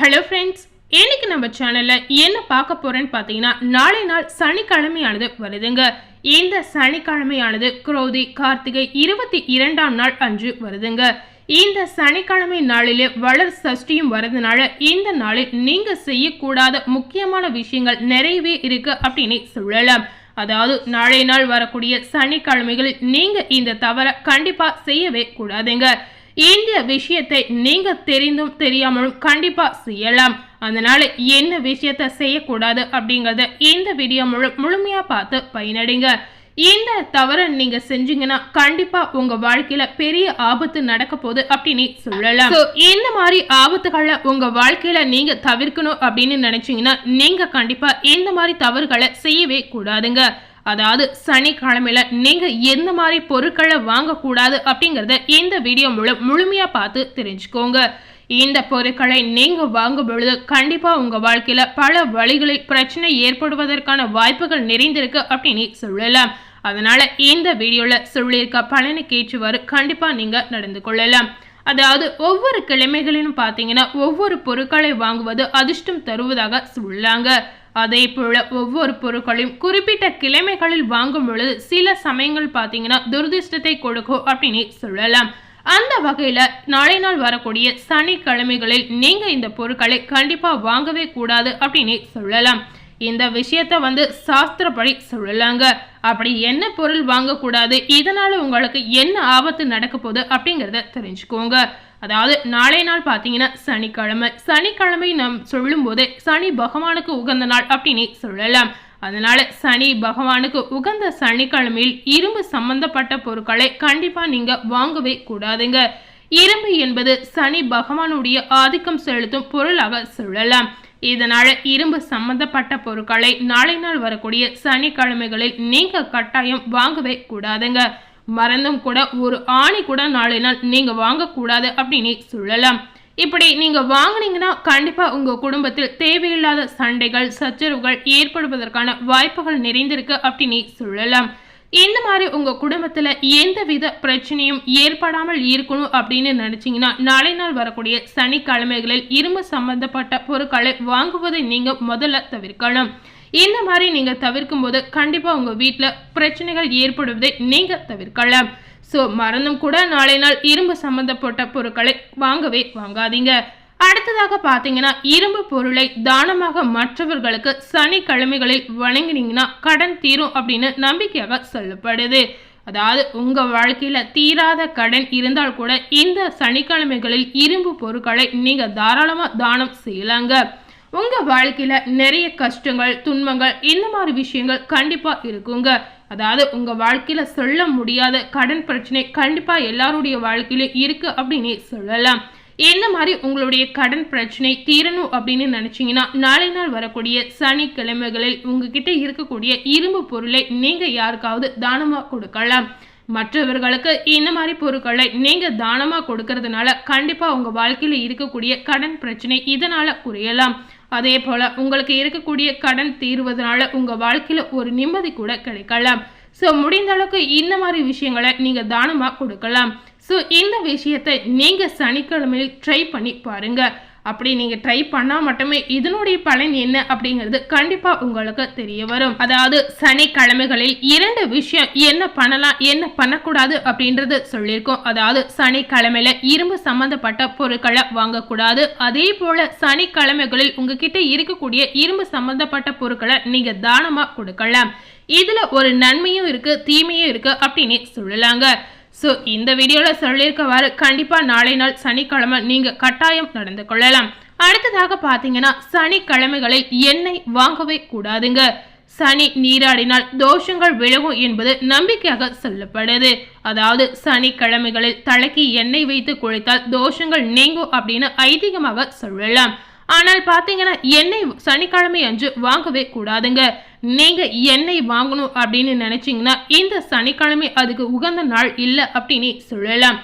Hello friends இன்னைக்கு நம்ம சேனலில் என்ன பார்க்க போகிறேன்னு பார்த்தீங்கன்னா நாளை நாள் சனிக்கிழமையானது வருதுங்க. இந்த சனிக்கிழமையானது குரோதி கார்த்திகை இருபத்தி இரண்டாம் நாள் அன்று வருதுங்க. இந்த சனிக்கிழமை நாளிலே வளர் சஷ்டியும் வரதுனால இந்த நாளில் நீங்கள் செய்யக்கூடாத முக்கியமான விஷயங்கள் நிறையவே இருக்கு அப்படின்னு சொல்லலாம். அதாவது நாளை நாள் வரக்கூடிய சனிக்கிழமைகளில் நீங்கள் இந்த தவறை கண்டிப்பாக செய்யவே கூடாதுங்க. இந்த விஷயத்தை நீங்க தெரிந்தும் தெரியாமலும் கண்டிப்பா செய்யலாம். அதனால என்ன விஷயத்த செய்யக்கூடாது அப்படிங்கறத இந்த வீடியோ முழு முழுமையா பார்த்து பயனடைங்க. இந்த தவறை நீங்க செஞ்சீங்கன்னா கண்டிப்பா உங்க வாழ்க்கையில பெரிய ஆபத்து நடக்க போகுது அப்படின்னு சொல்லலாம். இந்த மாதிரி ஆபத்துகளை உங்க வாழ்க்கையில நீங்க தவிர்க்கணும் அப்படின்னு நினைச்சீங்கன்னா நீங்க கண்டிப்பா இந்த மாதிரி தவறுகளை செய்யவே கூடாதுங்க. அதாவது சனிக்கிழமையில நீங்க எந்த மாதிரி பொருட்களை வாங்கக்கூடாது அப்படிங்கறத இந்த வீடியோ மூலம் முழுமையா பார்த்து தெரிஞ்சுக்கோங்க. இந்த பொருட்களை நீங்க வாங்கும் பொழுது கண்டிப்பா உங்க வாழ்க்கையில பல வழிகளில் பிரச்சனை ஏற்படுவதற்கான வாய்ப்புகள் நிறைந்திருக்கு அப்படின்னு சொல்லலாம். அதனால இந்த வீடியோல சொல்லியிருக்க பலனை கேட்டுவாறு கண்டிப்பா நீங்க நடந்து கொள்ளலாம். அதாவது ஒவ்வொரு கிழமைகளிலும் பார்த்தீங்கன்னா ஒவ்வொரு பொருட்களை வாங்குவது அதிர்ஷ்டம் தருவதாக சொல்லாங்க. அதே போல ஒவ்வொரு பொருட்களையும் குறிப்பிட்ட கிழமைகளில் வாங்கும் பொழுது சில சமயங்கள் பார்த்தீங்கன்னா துரதிர்ஷ்டத்தை கொடுக்கும் அப்படின்னு சொல்லலாம். அந்த வகையில நாளை நாள் வரக்கூடிய சனிக்கிழமைகளில் நீங்க இந்த பொருட்களை கண்டிப்பா வாங்கவே கூடாது அப்படின்னு சொல்லலாம். இந்த விஷயத்த வந்து சாஸ்திரப்படி சொல்லலாங்க. அப்படி என்ன பொருள் வாங்கக்கூடாது? இதனால உங்களுக்கு என்ன ஆபத்து நடக்க போகுது அப்படிங்கிறத தெரிஞ்சுக்கோங்க. அதாவது நாளை நாள் பார்த்தீங்கன்னா சனிக்கிழமை. சனிக்கிழமை நாம் சொல்லும் போதே சனி பகவானுக்கு உகந்த நாள் அப்படின்னு சொல்லலாம். அதனால சனி பகவானுக்கு உகந்த சனிக்கிழமையில் இரும்பு சம்பந்தப்பட்ட பொருட்களை கண்டிப்பா நீங்க வாங்கவே கூடாதுங்க. இரும்பு என்பது சனி பகவானுடைய ஆதிக்கம் செலுத்தும் பொருளாக சொல்லலாம். இதனால இரும்பு சம்பந்தப்பட்ட பொருட்களை நாளை நாள் வரக்கூடிய சனிக்கிழமைகளில் நீங்க கட்டாயம் வாங்கவே கூடாதுங்க. மறந்தும் கூட ஒரு ஆணி கூட நாளை நாள் நீங்கள் வாங்கக்கூடாது அப்படின்னு சொல்லலாம். இப்படி நீங்கள் வாங்குனீங்கன்னா கண்டிப்பாக உங்கள் குடும்பத்தில் தேவையில்லாத சண்டைகள் சச்சரவுகள் ஏற்படுவதற்கான வாய்ப்புகள் நிறைந்திருக்கு அப்படின்னு சொல்லலாம். இந்த மாதிரி உங்கள் குடும்பத்தில் எந்தவித பிரச்சனையும் ஏற்படாமல் இருக்கணும் அப்படின்னு நினச்சிங்கன்னா நாளை நாள் வரக்கூடிய சனிக்கிழமைகளில் இரும்பு சம்பந்தப்பட்ட பொருட்களை வாங்குவதை நீங்கள் முதல்ல தவிர்க்கணும். இந்த மாதிரி நீங்கள் தவிர்க்கும் போது கண்டிப்பாக உங்கள் வீட்டில் பிரச்சனைகள் ஏற்படுவதை நீங்கள் தவிர்க்கலாம். ஸோ மறந்தும் கூட நாளை நாள் இரும்பு சம்பந்தப்பட்ட பொருட்களை வாங்கவே வாங்காதீங்க. அடுத்ததாக பார்த்தீங்கன்னா இரும்பு பொருளை தானமாக மற்றவர்களுக்கு சனிக்கிழமைகளில் வழங்கினீங்கன்னா கடன் தீரும் அப்படின்னு நம்பிக்கையாக சொல்லப்படுது. அதாவது உங்க வாழ்க்கையில தீராத கடன் இருந்தால் கூட இந்த சனிக்கிழமைகளில் இரும்பு பொருட்களை நீங்க தாராளமா தானம் செய்யலாங்க. உங்க வாழ்க்கையில நிறைய கஷ்டங்கள் துன்பங்கள் இந்த மாதிரி விஷயங்கள் கண்டிப்பா இருக்குங்க. அதாவது உங்க வாழ்க்கையில சொல்ல முடியாத கடன் பிரச்சனை கண்டிப்பா எல்லாருடைய வாழ்க்கையிலும் இருக்கு அப்படின்னு சொல்லலாம். என்ன மாதிரி உங்களுடைய கடன் பிரச்சனை தீரணும் அப்படின்னு நினச்சிங்கன்னா நாளை நாள் வரக்கூடிய சனிக்கிழமைகளில் உங்ககிட்ட இருக்கக்கூடிய இரும்பு பொருளை நீங்கள் யாருக்காவது தானமாக கொடுக்கலாம். மற்றவர்களுக்கு இந்த மாதிரி பொருட்களை நீங்கள் தானமாக கொடுக்கறதுனால கண்டிப்பாக உங்கள் வாழ்க்கையில் இருக்கக்கூடிய கடன் பிரச்சனை இதனால் குறையலாம். அதே போல் உங்களுக்கு இருக்கக்கூடிய கடன் தீர்வதனால உங்கள் வாழ்க்கையில் ஒரு நிம்மதி கூட கிடைக்கலாம். ஸோ முடிந்த அளவுக்கு இந்த மாதிரி விஷயங்களை நீங்கள் தானமாக கொடுக்கலாம். ஸோ இந்த விஷயத்தை நீங்கள் சனிக்கிழமையில் ட்ரை பண்ணி பாருங்கள் அப்படி நீங்கள் ட்ரை பண்ணால் மட்டுமே இதனுடைய பலன் என்ன அப்படிங்கிறது கண்டிப்பாக உங்களுக்கு தெரிய வரும். அதாவது சனிக்கிழமைகளில் இரண்டு விஷயம் என்ன பண்ணலாம் என்ன பண்ணக்கூடாது அப்படின்றது சொல்லியிருக்கோம். அதாவது சனிக்கிழமையில இரும்பு சம்பந்தப்பட்ட பொருட்களை வாங்கக்கூடாது. அதே போல் சனிக்கிழமைகளில் உங்ககிட்ட இருக்கக்கூடிய இரும்பு சம்பந்தப்பட்ட பொருட்களை நீங்கள் தானமாக கொடுக்கலாம். இதில் ஒரு நன்மையும் இருக்குது தீமையும் இருக்குது அப்படின்னு சொல்லலாங்க. ஸோ இந்த வீடியோவில் சொல்லியிருக்கவாறு கண்டிப்பாக நாளை நாள் சனிக்கிழமை நீங்கள் கட்டாயம் நடந்து கொள்ளலாம். அடுத்ததாக பார்த்தீங்கன்னா சனிக்கிழமைகளில் எண்ணெய் வாங்கவே கூடாதுங்க. சனி நீராடினால் தோஷங்கள் விலகும் என்பது நம்பிக்கையாக சொல்லப்படுது. அதாவது சனிக்கிழமைகளில் தலைக்கு எண்ணெய் வைத்து குளித்தால் தோஷங்கள் நீங்கும் அப்படின்னு ஐதீகமாக சொல்லலாம். ஆனால் பார்த்தீங்கன்னா எண்ணெய் சனிக்கிழமை அன்று வாங்கவே கூடாதுங்க. நீங்கள் எண்ணெய் வாங்கணும் அப்படின்னு நினச்சிங்கன்னா இந்த சனிக்கிழமை அதுக்கு உகந்த நாள் இல்லை அப்படின்னு சொல்லலாம்.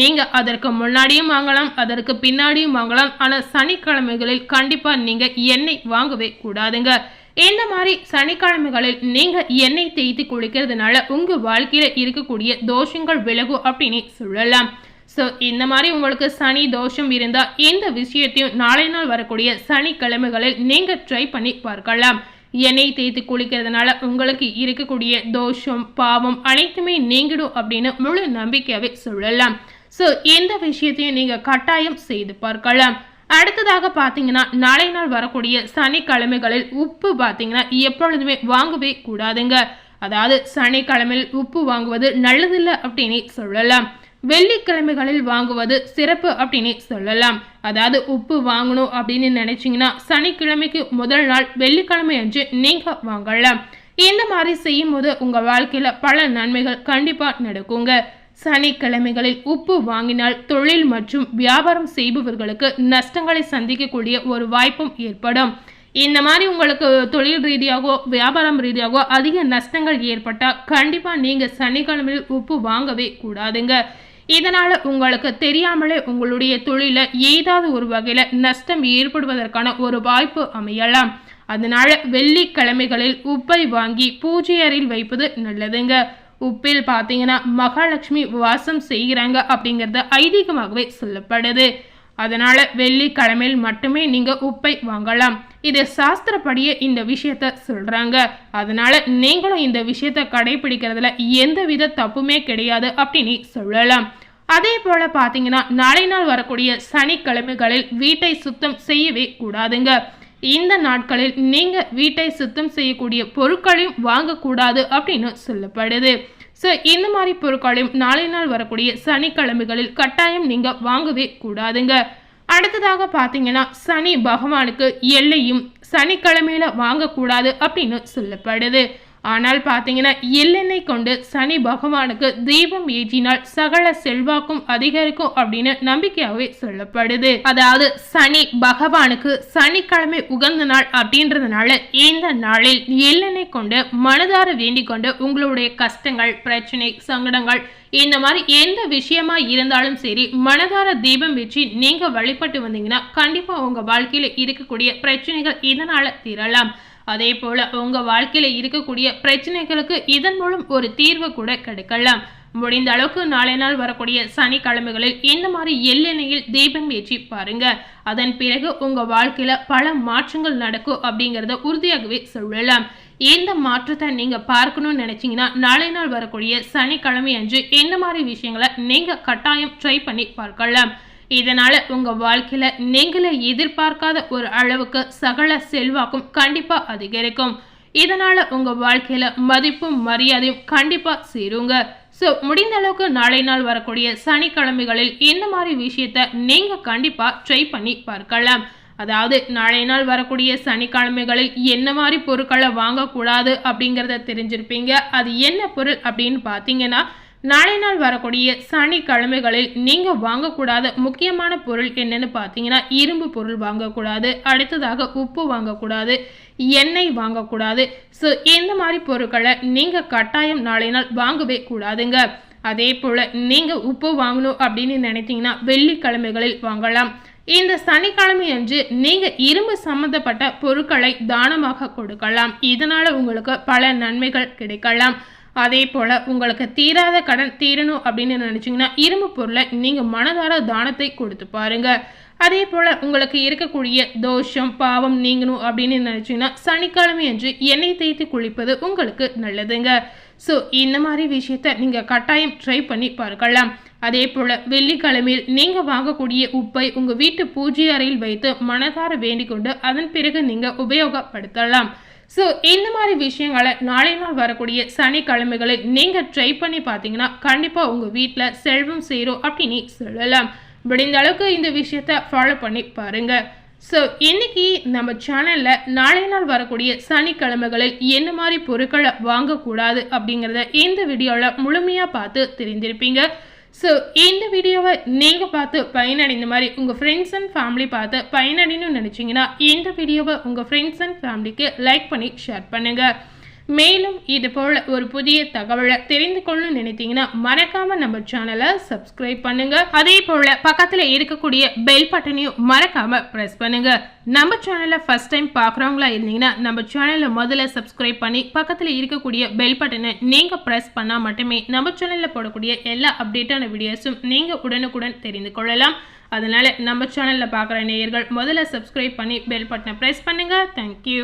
நீங்கள் அதற்கு முன்னாடியும் வாங்கலாம் அதற்கு பின்னாடியும் வாங்கலாம். ஆனால் சனிக்கிழமைகளில் கண்டிப்பாக நீங்கள் எண்ணெய் வாங்கவே கூடாதுங்க. இந்த மாதிரி சனிக்கிழமைகளில் நீங்கள் எண்ணெய் தேய்த்து குளிக்கிறதுனால உங்கள் வாழ்க்கையில் இருக்கக்கூடிய தோஷங்கள் விலகும் அப்படின்னு சொல்லலாம். ஸோ இந்த மாதிரி உங்களுக்கு சனி தோஷம் இருந்தால் இந்த விஷயத்தையும் நாளை நாள் வரக்கூடிய சனிக்கிழமைகளில் நீங்கள் ட்ரை பண்ணி பார்க்கலாம். எண்ணெய் தேய்த்து குளிக்கிறதுனால உங்களுக்கு இருக்கக்கூடிய தோஷம் பாவம் அனைத்துமே நீங்கிடும் அப்படின்னு முழு நம்பிக்கையாகவே சொல்லலாம். ஸோ எந்த விஷயத்தையும் நீங்கள் கட்டாயம் செய்து பார்க்கலாம். அடுத்ததாக பார்த்தீங்கன்னா நாளை நாள் வரக்கூடிய சனிக்கிழமைகளில் உப்பு பார்த்தீங்கன்னா எப்பொழுதுமே வாங்கவே கூடாதுங்க. அதாவது சனிக்கிழமையில் உப்பு வாங்குவது நல்லதில்லை அப்படின்னு சொல்லலாம். வெள்ளிக்கிழமைகளில் வாங்குவது சிறப்பு அப்படின்னு சொல்லலாம். அதாவது உப்பு வாங்கணும் அப்படின்னு நினைச்சிங்கன்னா சனிக்கிழமைக்கு முதல் நாள் வெள்ளிக்கிழமை அன்று நீங்கள் வாங்கலாம். இந்த மாதிரி செய்யும் போது வாழ்க்கையில் பல நன்மைகள் கண்டிப்பாக நடக்குங்க. சனிக்கிழமைகளில் உப்பு வாங்கினால் தொழில் மற்றும் வியாபாரம் செய்பவர்களுக்கு நஷ்டங்களை சந்திக்கக்கூடிய ஒரு வாய்ப்பும் ஏற்படும். இந்த மாதிரி உங்களுக்கு தொழில் ரீதியாகவோ வியாபாரம் ரீதியாகவோ அதிக நஷ்டங்கள் ஏற்பட்டால் கண்டிப்பாக நீங்கள் சனிக்கிழமையில் உப்பு வாங்கவே கூடாதுங்க. இதனால் உங்களுக்கு தெரியாமலே உங்களுடைய தொழிலில் ஏதாவது ஒரு வகையில் நஷ்டம் ஏற்படுவதற்கான ஒரு வாய்ப்பு அமையலாம். அதனால் வெள்ளிக்கிழமைகளில் உப்பை வாங்கி பூஜை அறையில் வைப்பது நல்லதுங்க. உப்பில் பார்த்தீங்கன்னா மகாலட்சுமி வாசம் செய்கிறாங்க அப்படிங்கிறது ஐதீகமாகவே சொல்லப்படுது. அதனால் வெள்ளிக்கிழமையில் மட்டுமே நீங்கள் உப்பை வாங்கலாம். இது சாஸ்திரப்படியே இந்த விஷயத்த சொல்கிறாங்க அதனால் நீங்களும் இந்த விஷயத்த கடைபிடிக்கிறதுல எந்த வித தப்புமே கிடையாது அப்படின்னு சொல்லலாம். அதே போல் பார்த்தீங்கன்னா நாளை நாள் வரக்கூடிய சனிக்கிழமைகளில் வீட்டை சுத்தம் செய்யவே கூடாதுங்க. இந்த நாட்களில் நீங்கள் வீட்டை சுத்தம் செய்யக்கூடிய பொருட்களையும் வாங்கக்கூடாது அப்படின்னு சொல்லப்படுது. ஸோ இந்த மாதிரி பொருட்களையும் நாளை நாள் வரக்கூடிய சனிக்கிழமைகளில் கட்டாயம் நீங்கள் வாங்கவே கூடாதுங்க. அடுத்ததாக பார்த்தீங்கன்னா சனி பகவானுக்கு எல்லையும் சனிக்கிழமையில வாங்கக்கூடாது அப்படின்னு சொல்லப்படுது. ஆனால் பார்த்தீங்கன்னா எள்ளெண்ணெய் கொண்டு சனி பகவானுக்கு தீபம் ஏற்றினால் சகல செல்வாக்கும் அதிகரிக்கும் அப்படின்னு நம்பிக்கையாகவே சொல்லப்படுது. அதாவது சனி பகவானுக்கு சனிக்கிழமை உகந்த நாள் அப்படின்றதுனால இந்த நாளில் எள்ளெண்ணெய் கொண்டு மனதார வேண்டிக் கொண்டு உங்களுடைய கஷ்டங்கள் பிரச்சனை சங்கடங்கள் இந்த மாதிரி எந்த விஷயமா இருந்தாலும் சரி மனதார தீபம் வச்சு நீங்க வழிபட்டு வந்தீங்கன்னா கண்டிப்பா உங்க வாழ்க்கையில இருக்கக்கூடிய பிரச்சனைகள் இதனால தீரலாம். அதே போல உங்க வாழ்க்கையில இருக்கக்கூடிய பிரச்சனைகளுக்கு இதன் மூலம் ஒரு தீர்வு கூட கிடைக்கலாம். முடிந்த அளவுக்கு நாளை நாள் வரக்கூடிய சனிக்கிழமைகளில் இந்த மாதிரி எள்ளெண்ணெயில் தீபம் ஏற்றி பாருங்க. அதன் பிறகு உங்க வாழ்க்கையில பல மாற்றங்கள் நடக்கும் அப்படிங்கறத உறுதியாகவே சொல்லலாம். இந்த மாற்றத்தை நீங்க பார்க்கணும்னு நினைச்சீங்கன்னா நாளை நாள் வரக்கூடிய சனிக்கிழமை அன்று என்ன மாதிரி விஷயங்களை நீங்க கட்டாயம் ட்ரை பண்ணி பார்க்கலாம். இதனால உங்க வாழ்க்கையில நீங்களே எதிர்பார்க்காத ஒரு அளவுக்கு சகல செல்வாக்கும் கண்டிப்பா அதிகரிக்கும். இதனால் உங்கள் வாழ்க்கையில் மதிப்பும் மரியாதையும் கண்டிப்பாக சேருங்க. ஸோ முடிந்த அளவுக்கு நாளை நாள் வரக்கூடிய சனிக்கிழமைகளில் இந்த மாதிரி விஷயத்த நீங்கள் கண்டிப்பாக ட்ரை பண்ணி பார்க்கலாம். அதாவது நாளை நாள் வரக்கூடிய சனிக்கிழமைகளில் என்ன மாதிரி பொருட்களை வாங்கக்கூடாது அப்படிங்கிறத தெரிஞ்சிருப்பீங்க. அது என்ன பொருள் அப்படின்னு பார்த்தீங்கன்னா நாளை நாள் வரக்கூடிய சனிக்கிழமைகளில் நீங்கள் வாங்கக்கூடாத முக்கியமான பொருள் என்னென்னு பார்த்தீங்கன்னா இரும்பு பொருள் வாங்கக்கூடாது அடுத்ததாக உப்பு வாங்கக்கூடாது எண்ணெய் வாங்கக்கூடாது. ஸோ இந்த மாதிரி பொருட்களை நீங்கள் கட்டாயம் நாளை நாள் வாங்கவே கூடாதுங்க. அதே போல் நீங்கள் உப்பு வாங்கணும் அப்படின்னு நினைத்தீங்கன்னா வெள்ளிக்கிழமைகளில் வாங்கலாம். இந்த சனிக்கிழமை அன்று நீங்கள் இரும்பு சம்மந்தப்பட்ட பொருட்களை தானமாக கொடுக்கலாம். இதனால் உங்களுக்கு பல நன்மைகள் கிடைக்கலாம். அதே போல் உங்களுக்கு தீராத கடன் தீரணும் அப்படின்னு நினச்சிங்கன்னா இரும்பு பொருளை நீங்கள் மனதார தானத்தை கொடுத்து பாருங்க. அதே போல் உங்களுக்கு இருக்கக்கூடிய தோஷம் பாவம் நீங்கணும் அப்படின்னு நினச்சிங்கன்னா சனிக்கிழமை அன்று எண்ணெய் தேய்த்து குளிப்பது உங்களுக்கு நல்லதுங்க. ஸோ இந்த மாதிரி விஷயத்த நீங்கள் கட்டாயம் ட்ரை பண்ணி பார்க்கலாம். அதே போல் வெள்ளிக்கிழமையில் நீங்கள் வாங்கக்கூடிய உப்பை உங்கள் வீட்டு பூஜை அறையில் வைத்து மனதார வேண்டிக் கொண்டு அதன் பிறகு நீங்கள் உபயோகப்படுத்தலாம். ஸோ இந்த மாதிரி விஷயங்களை நாளை நாள் வரக்கூடிய சனிக்கிழமைகளில் நீங்கள் ட்ரை பண்ணி பார்த்தீங்கன்னா கண்டிப்பாக உங்கள் வீட்டில் செல்வம் சேரும் அப்படின்னு சொல்லலாம். முடிந்த அளவுக்கு இந்த விஷயத்த ஃபாலோ பண்ணி பாருங்கள் ஸோ இன்னைக்கு நம்ம சேனலில் நாளை நாள் வரக்கூடிய சனிக்கிழமைகளில் என்ன மாதிரி பொருட்களை வாங்கக்கூடாது அப்படிங்கிறத இந்த வீடியோவில் முழுமையாக பார்த்து தெரிந்திருப்பீங்க. ஸோ இந்த வீடியோவை நீங்கள் பார்த்து பயனடைந்த மாதிரி உங்கள் ஃப்ரெண்ட்ஸ் அண்ட் ஃபேமிலி பார்த்து பயனடைன்னு நினச்சிங்கன்னா இந்த வீடியோவை உங்கள் ஃப்ரெண்ட்ஸ் அண்ட் ஃபேமிலிக்கு லைக் பண்ணி ஷேர் பண்ணுங்கள் மேலும் இது போல் ஒரு புதிய தகவலை தெரிந்து கொள்ளணும்னு நினைத்தீங்கன்னா மறக்காம நம்ம சேனலை சப்ஸ்கிரைப் பண்ணுங்க. அதே போல பக்கத்தில் இருக்கக்கூடிய பெல் பட்டனையும் மறக்காம பிரஸ் பண்ணுங்க. நம்ம சேனலை ஃபர்ஸ்ட் டைம் பார்க்குறவங்களா இருந்தீங்கன்னா நம்ம சேனலை முதல்ல சப்ஸ்கிரைப் பண்ணி பக்கத்தில் இருக்கக்கூடிய பெல் பட்டனை நீங்கள் ப்ரெஸ் பண்ணால் மட்டுமே நம்ம சேனலில் போடக்கூடிய எல்லா அப்டேட்டான வீடியோஸும் நீங்கள் உடனுக்குடன் தெரிந்து கொள்ளலாம். அதனால் நம்ம சேனலில் பார்க்குற நேயர்கள் முதல்ல சப்ஸ்கிரைப் பண்ணி பெல் பட்டனை ப்ரெஸ் பண்ணுங்கள் தேங்க்யூ